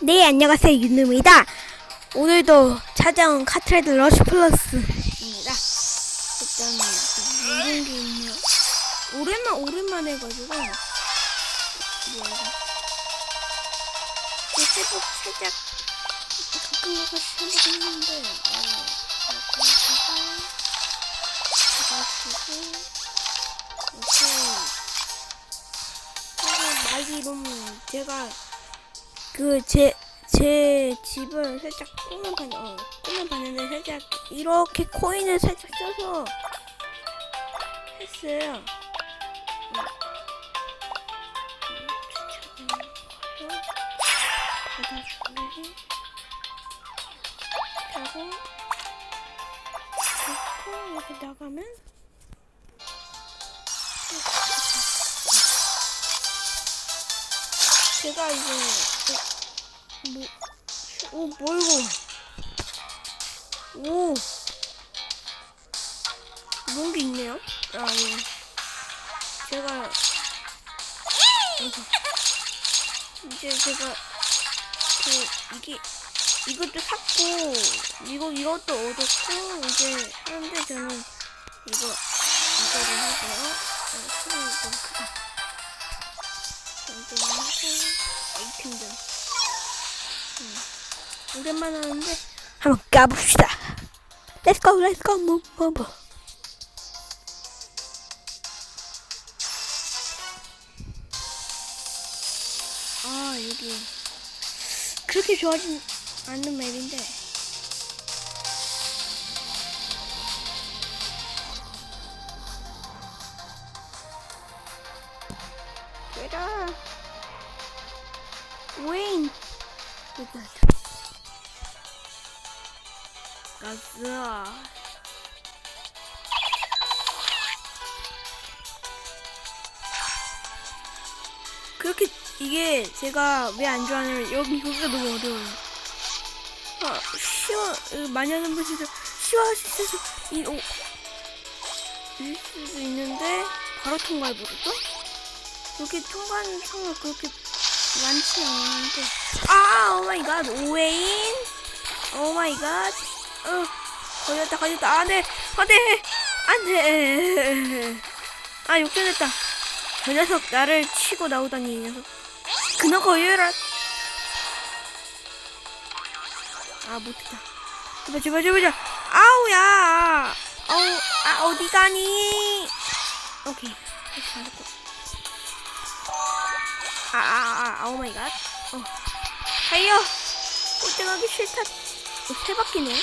네, 안녕하세요. 윤우입니다. 오늘도 찾아온 카트레드 러쉬 플러스입니다. 일단, 이런 게 있네요. 오랜만, 오랜만에 해가지고. 뭐야, 이거. 이 세법 살짝 가끔 가끔씩 해보긴 했는데, 어, 이렇게 이렇게, 말이 너무 제가 그 제 제 집을 살짝 꾸며 봤 어, 꾸며 봤는데 살짝 이렇게 코인을 살짝 써서 했어요. 음. 놓고 이렇게 나가면 제가 이제 뭐, 오, 뭐 이거? 오, 뭔게 있네요? 아, 예. 제가. 이제 제가, 그, 이게, 이것도 샀고, 이거, 이것도 얻었고, 이제 하는데 저는 이거, 이거를 하고요. 어, 소리 좀 크다. 이거 하고, 아이템들. 오랜만에 하는데 한번 까봅시다. 렛츠고 렛츠고 뭐뭐뭐 아 여기 그렇게 좋아하진 않는 맵인데 여기 가자. 그렇게 이게 제가 왜 안 좋아하냐면 여기 여기가 너무 어려워요. 아 쉬워 으, 많이 하는 분들도 쉬워할 수 있어서 이 오, 일 수도 있는데 바로 통과해 버렸어? 그렇게 통과하는 상황 그렇게 많지 않은데 아 오마이갓 오웨인 오마이갓 어, 걸렸다, 걸렸다. 안 돼, 안 돼, 안 돼. 아, 욕전했다. 저 녀석 나를 치고 나오다니, 이 녀석. 그너 걸려라. 아, 못했다. 제발, 제발, 제발, 제발. 아우야. 아우, 아, 어디 가니? 오케이. 다시 가졌고. 아, 아, 아, 아, 오 마이 갓. 어. 달려. 꼴등하기 싫다. 어, 세 바퀴네.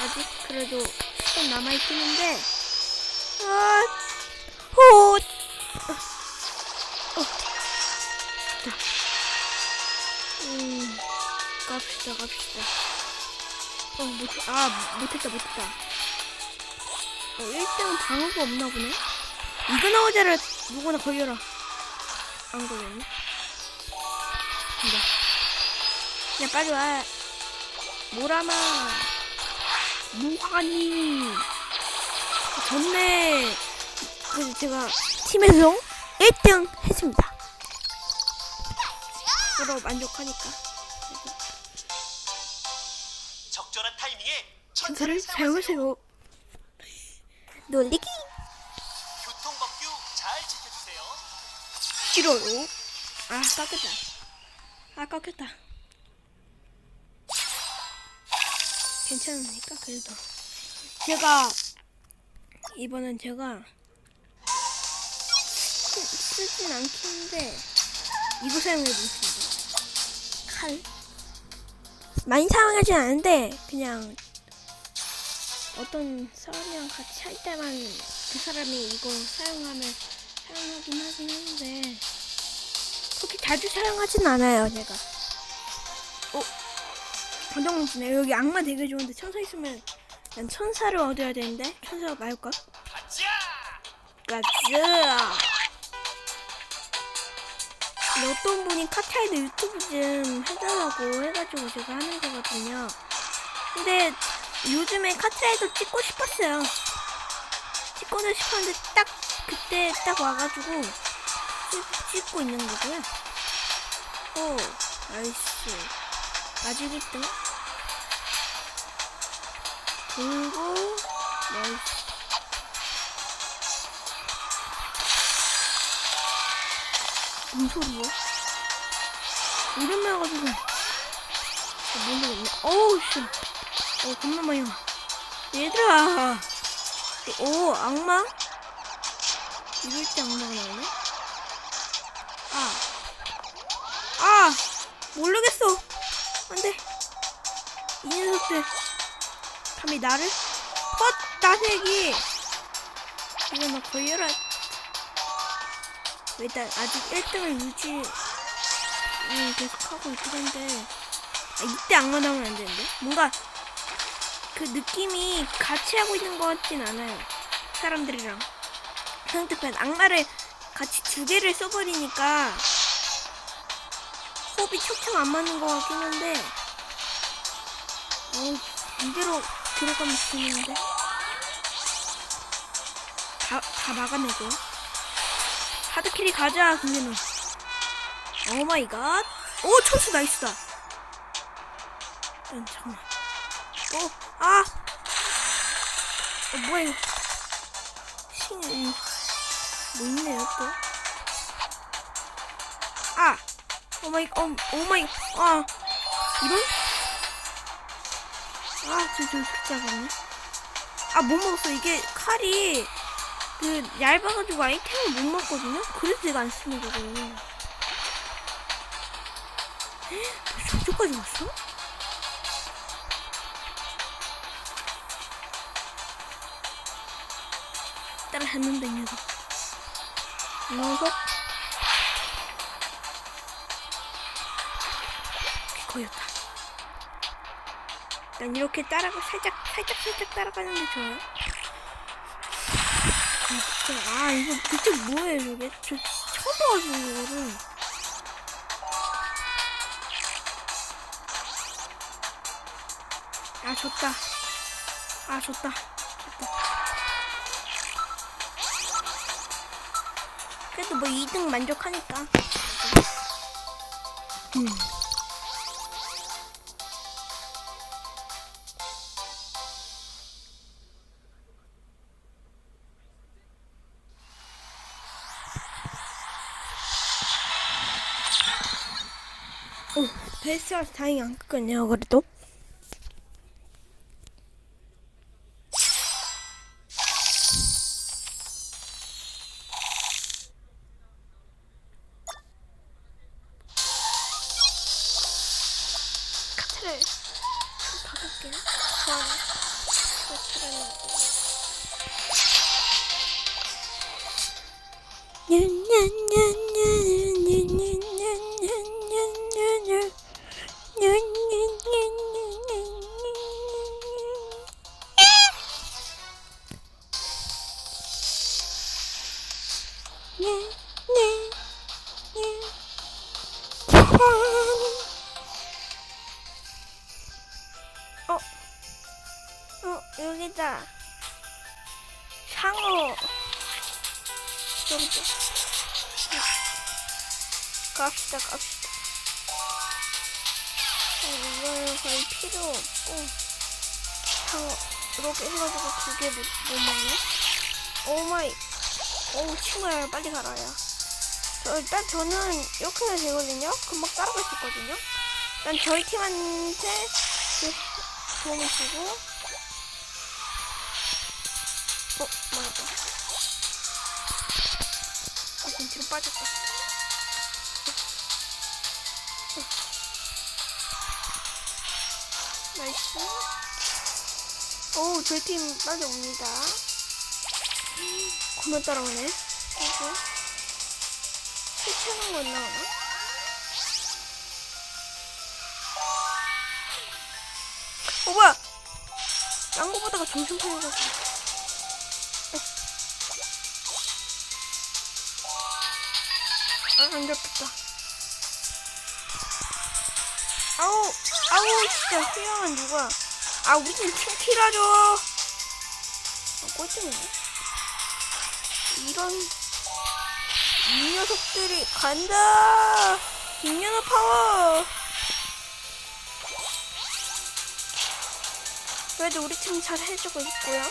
아직 그래도 좀 남아있긴 한데 아, 호, 어, 어, 자, 음, 갑시다, 갑시다. 어, 못, 아, 못했다, 못했다. 어, 1등은 방어가 없나 보네. 이거 나오자를 누구나 걸려라. 안 걸렸네. 간다. 그냥 빨리 와. 모라마. 무한이 전에 그래서 제가 팀에서 1등 했습니다. 서로 만족하니까 적절한 타이밍에 사용하세요. 사용하세요. 놀리기 싫어요. 아 깎였다. 아 깎였다. 괜찮으니까 그래도 제가 이번엔 제가 쓰, 쓰진 않긴 한데 이거 사용해보겠습니다. 칼 많이 사용하진 않은데 그냥 어떤 사람이랑 같이 할 때만 그 사람이 이거 사용하면 사용하긴 하긴 그렇게 자주 사용하진 않아요 제가. 어? 고정문지네. 여기 악마 되게 좋은데 천사 있으면 난 천사를 얻어야 되는데? 천사가 나올까? 가자! 어떤 분이 카타이드 유튜브 좀 해달라고 해가지고 제가 하는 거거든요. 근데 요즘에 카트라이더 찍고 싶었어요. 찍고는 싶었는데 딱 그때 딱 와가지고 찍- 찍고 있는 거고요 오 나이스. 아직 1등. 돌고, 나이스. 뭔 소리야? 이름을 가지고. 아, 모르겠네. 어우, 씨. 어, 겁나 많이 와. 얘들아. 오, 악마? 이럴 때 악마가 나오네? 이 녀석들. 감히 나를? 헛! 나색이! 이거 나 걸려라. 일단 아직 1등을 유지, 음, 계속 하고 있긴 한데. 아, 이때 악마 나오면 안 되는데? 뭔가, 그 느낌이 같이 하고 있는 것 같진 않아요. 사람들이랑. 상대편 악마를 같이 두 개를 써버리니까 호흡이 척척 안 맞는 것 같긴 한데 어 이대로 들어가면 좋겠는데? 다, 다 막아내고. 하드캐리 가자 근데는. 오 마이 갓. 오 천수 나이스다. 음, 잠깐만. 오 아! 어, 뭐야 이거. 신뭐 있네요 또. 아, 오마이, 어, 오마이, 아, 이런? 아, 저, 저, 진짜겠네. 아, 못 먹었어. 이게 칼이 그 얇아가지고 아이템을 못 먹거든요. 그래서 제가 안 쓰는 거거든요. 헉, 저쪽까지 왔어? 따라했는데 이 녀석. 이 녀석. 난 이렇게 따라가 살짝 살짝 살짝 따라가는 게 좋아요. 아, 이거 그때 뭐예요 이게? 저 처음 봐가지고 이거를. 아 졌다. 아 졌다. 졌다. 그래도 뭐 2등 만족하니까. 음. 오, 베스트라서 다행히 안 끊겼네요, 그래도. 어, 어, 여기다. 상어. 여기다. 갑시다, 갑시다. 어, 이거는 거의 필요 없고. 상어. 이렇게 해가지고 두 개 못, 못 먹네? 오마이. 어우, 친구야, 빨리 가라, 야. 저, 일단 저는 이렇게 되거든요? 금방 따라갈 수 있거든요? 일단 저희 팀한테 그 도움을 주고. 어, 맞다. 어, 그럼 뒤로 빠졌다. 나이스. 오, 저희 팀 빠져옵니다. 그만 따라오네. 그리고 세차는 건 나오나? 어, 뭐야? 딴 거 보다가 정신 차려가지고. 아, 안 잡혔다. 아우, 아우, 진짜 휘영은 누가? 아, 우리 팀 팀킬하죠. 아, 꼴등이네. 이런 이 녀석들이 간다. 김연아 파워! 그래도 우리 팀 잘 해주고 있고요.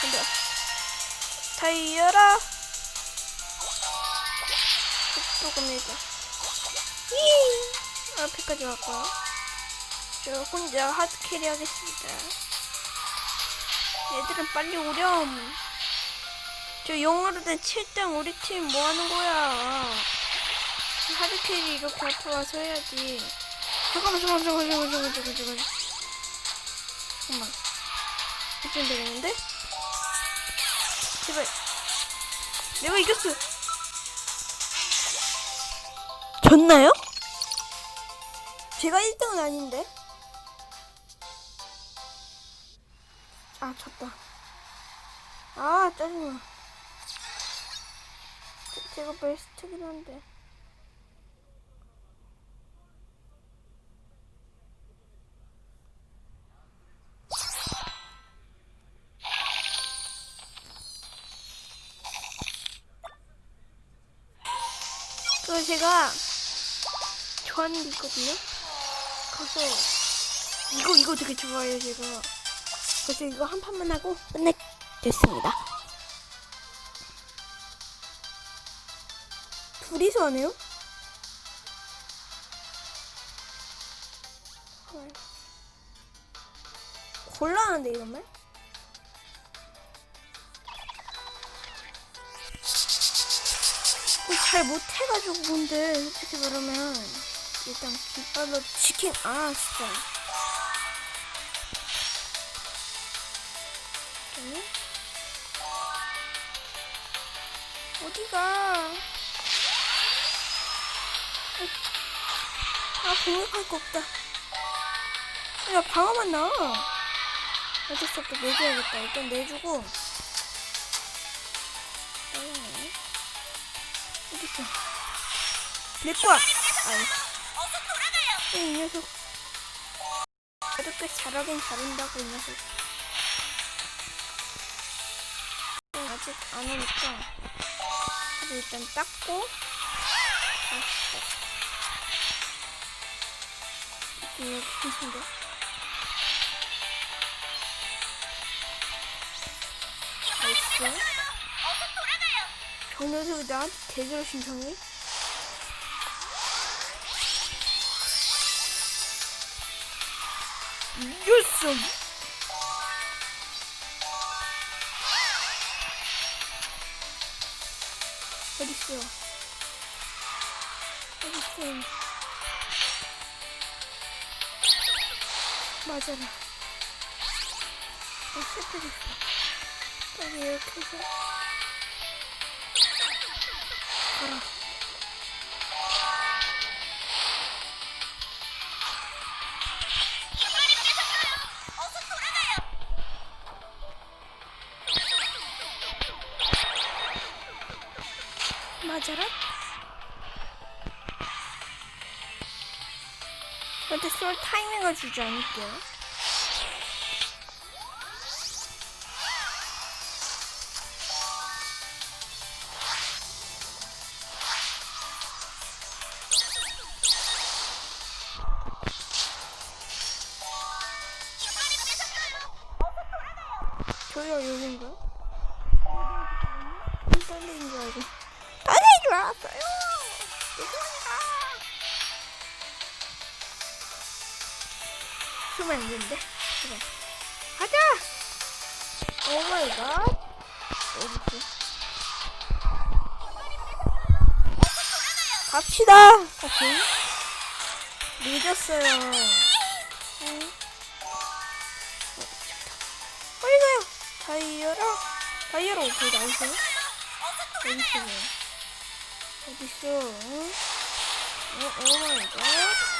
근데 달려라! 조금이다. 이! 앞에까지 왔고요. 저 혼자 하드캐리 하겠습니다 얘들은 빨리 오렴. 저 영어로 된 7등 우리 팀 뭐하는 거야? 하드캐리 이렇게 앞으로 와서 해야지. 잠깐만 잠깐만 잠깐만 잠깐만 잠깐만 잠깐만. 잠깐만. 이쯤 되겠는데? 제발. 내가 이겼어. 졌나요? 제가 1등은 아닌데? 아 졌다. 아 짜증나. 제- 제가 베스트긴 한데. 그리고 제가 좋아하는 게 있거든요? 가서 이거 이거 되게 좋아해요 제가 그래서 이거 한 판만 하고 끝내겠습니다 둘이서 하네요? 헐. 곤란한데 이러면? 이거 잘 못해가지고 근데 솔직히 말하면 일단 깃발로 치킨 아 진짜 어디가? 아 공격할 거 없다. 야 방어만 나와. 어쩔 수 없다. 내줘야겠다. 일단 내주고. 어, 어딨어? 내 거야 아이 이 녀석. 꽤 잘하긴 잘한다고 이 녀석 어, 아직 안 오니까 일단 닦고 아씨 이거 괜찮은데? 나이스 저 녀석이 나한테 대결 신청해? 이겼어 어딨어 어딨어 맞아라. 어 실패했어. 빨리 이렇게 해서 가라 맞아라? 저한테 쏠 타이밍을 주지 않을게요. 저희가 여긴가? 딸내인 줄 알고 줄 알았어요. 죄송합니다. 숨으면 안 되는데? 그래. 가자! 오 마이 갓. 어딨지? 갑시다! 오케이. 늦었어요. 응. 어. 빨리 가요. 다이어라 다이어로 오케이 나이스. 어 딨어 응? 어 오마이갓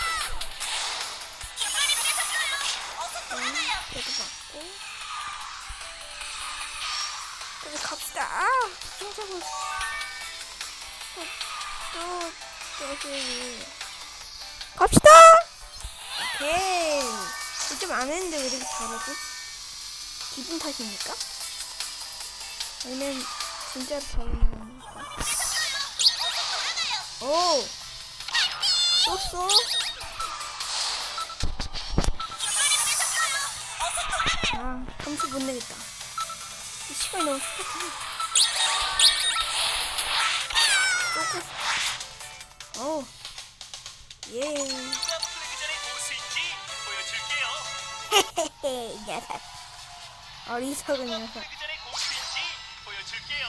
응, 그래도 맞고. 그래 갑시다. 아, 진짜로. 또, 또, 저기. 갑시다! 오케이. 좀안 했는데 왜 이렇게 잘하지? 기분 탓입니까? 아니면 진짜로 잘하는? 오! 쏘쏘? 아, 점수 못 내겠다. 이 시간이 너무 촉촉해. 쏘고. 오. 예. 누가 플래그전의 고수인지 보여줄게요. 헤헤헤, 이 녀석. 어리석은 녀석. 고수인지 보여줄게요.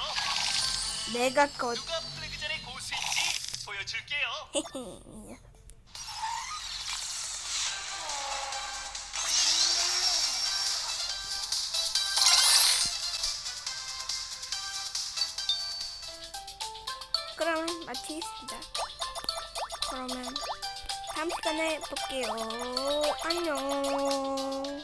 내가 거. 줄게요. 그럼 마치겠습니다. 그러면 다음 시간에 볼게요. 안녕.